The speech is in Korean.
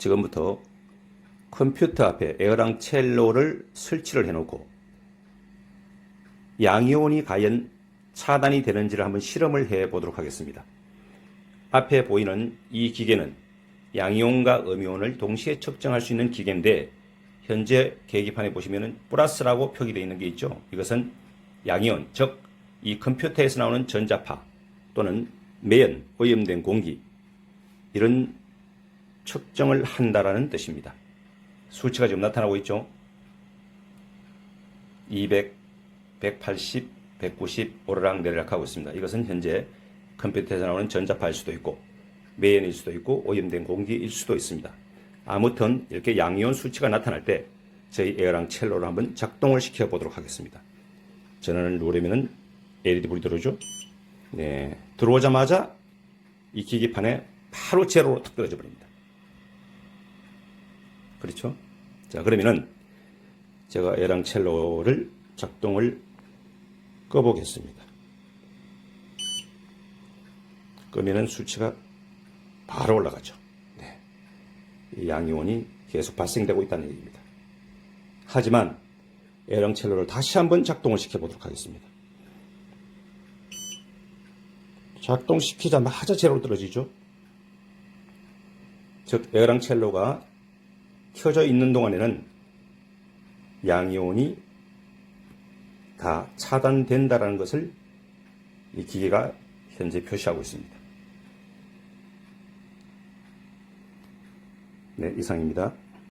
지금부터 컴퓨터 앞에 에어랑 첼로를 설치를 해놓고 양이온이 과연 차단이 되는지를 한번 실험을 해 보도록 하겠습니다. 앞에 보이는 이 기계는 양이온과 음이온을 동시에 측정할 수 있는 기계인데 현재 계기판에 보시면은 플러스라고 표기되어 있는 게 있죠. 이것은 양이온, 즉 이 컴퓨터에서 나오는 전자파 또는 매연, 오염된 공기 이런 측정을 한다라는 뜻입니다. 수치가 지금 나타나고 있죠. 200, 180, 190 오르락 내리락 하고 있습니다. 이것은 현재 컴퓨터에서 나오는 전자파일 수도 있고 매연일 수도 있고 오염된 공기일 수도 있습니다. 아무튼 이렇게 양이온 수치가 나타날 때 저희 에어랑 첼로를 한번 작동을 시켜 보도록 하겠습니다. 전원을 누르면은 LED 불이 들어오죠. 네, 들어오자마자 이 기기판에 바로 제로로 탁 떨어져 버립니다. 그렇죠? 자, 그러면은 제가 에랑 첼로를 작동을 꺼보겠습니다. 끄면은 수치가 바로 올라가죠. 네. 이 양이온이 계속 발생되고 있다는 얘기입니다. 하지만 에랑 첼로를 다시 한번 작동을 시켜보도록 하겠습니다. 작동시키자마자 제로로 떨어지죠. 즉 에어랑 첼로가 켜져 있는 동안에는 양이온이 다 차단된다라는 것을 이 기계가 현재 표시하고 있습니다. 네, 이상입니다.